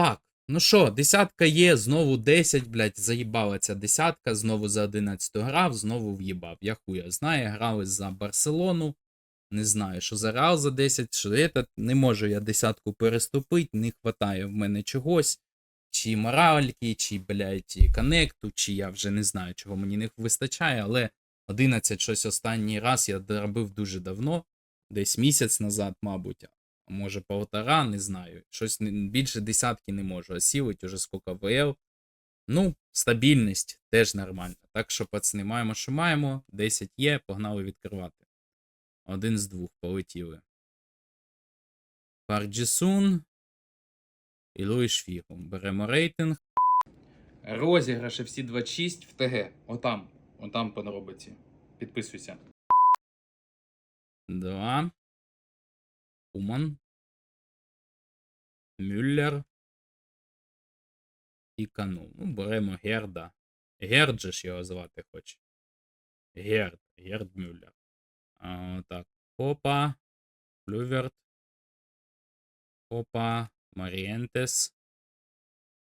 Так, ну що, десятка є, знову 10, блядь, заїбала ця десятка, знову за 11 грав, знову в'їбав. Я хуя знає, грали за Барселону. Не знаю, що за Реал за 10, що это, не можу я десятку переступити, не хватає в мене чогось. Чи моральки, чи, блядь, коннекту, чи я вже не знаю, чого мені не вистачає, але 11 щось останній раз я робив дуже давно, десь місяць назад, мабуть, може полтора, не знаю. Щось більше десятки не можу осілити, уже скільки ВЛ. Ну, стабільність теж нормальна. Так що, пацани, маємо, що маємо. 10 є, погнали відкривати. Один з двох полетіли. Парджісун і Луїш Фігу. Беремо рейтинг. Розіграші всі 26 в ТГ. Отам. Отам подробиці. Підписуйся. Два. Куман. Мюллер. І Кану. Ну, беремо Герда. Герд же ж його звати хоче. Герд. Герд Мюллер. А, так. Попа. Плюверт. Попа. Марієнтес.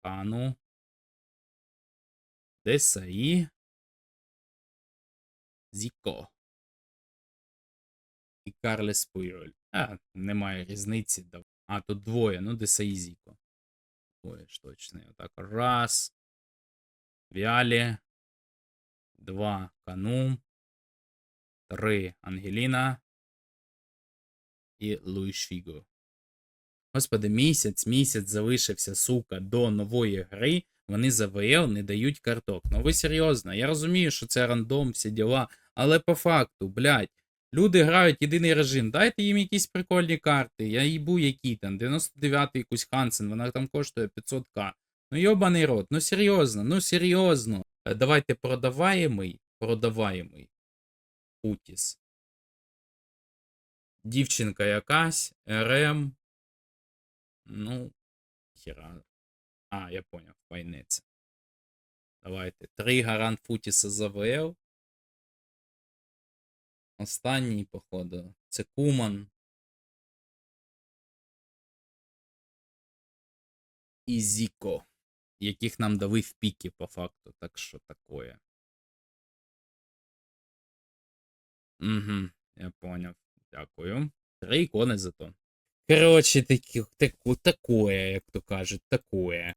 Кану. Десаї. Зіко. І Карлес Пуйоль. А, немає різниці. А, тут двоє, ну Десаї Зіко. Двоє ж точно. Отак. Раз. Віалі. Два. Кану. Три. Ангеліна. І Луїш Фіго. Господи, місяць, місяць залишився, сука, до нової гри. Вони за ВЛ не дають карток. Ну ви серйозно, я розумію, що це рандом, всі діла, але по факту, блядь, люди грають єдиний режим. Дайте їм якісь прикольні карти. Я їбу які там, 99-й якусь Хансен, вона там коштує 500к. Ну йобаний рот, ну серйозно, ну серйозно. Е, Давайте продаваємий, продаваємий. Утіс. Дівчинка якась, РМ. Ну, хіра. А, я поняв, пайнеться. Давайте. Три гарант Футіса за ВЛ. Останній, походу. Це Куман. І Зіко. Яких нам дали в піки, по факту. Так що такое. Угу, я поняв. Дякую. Три ікони зато. Коротше, такі, таку, такое, як то кажуть, такое.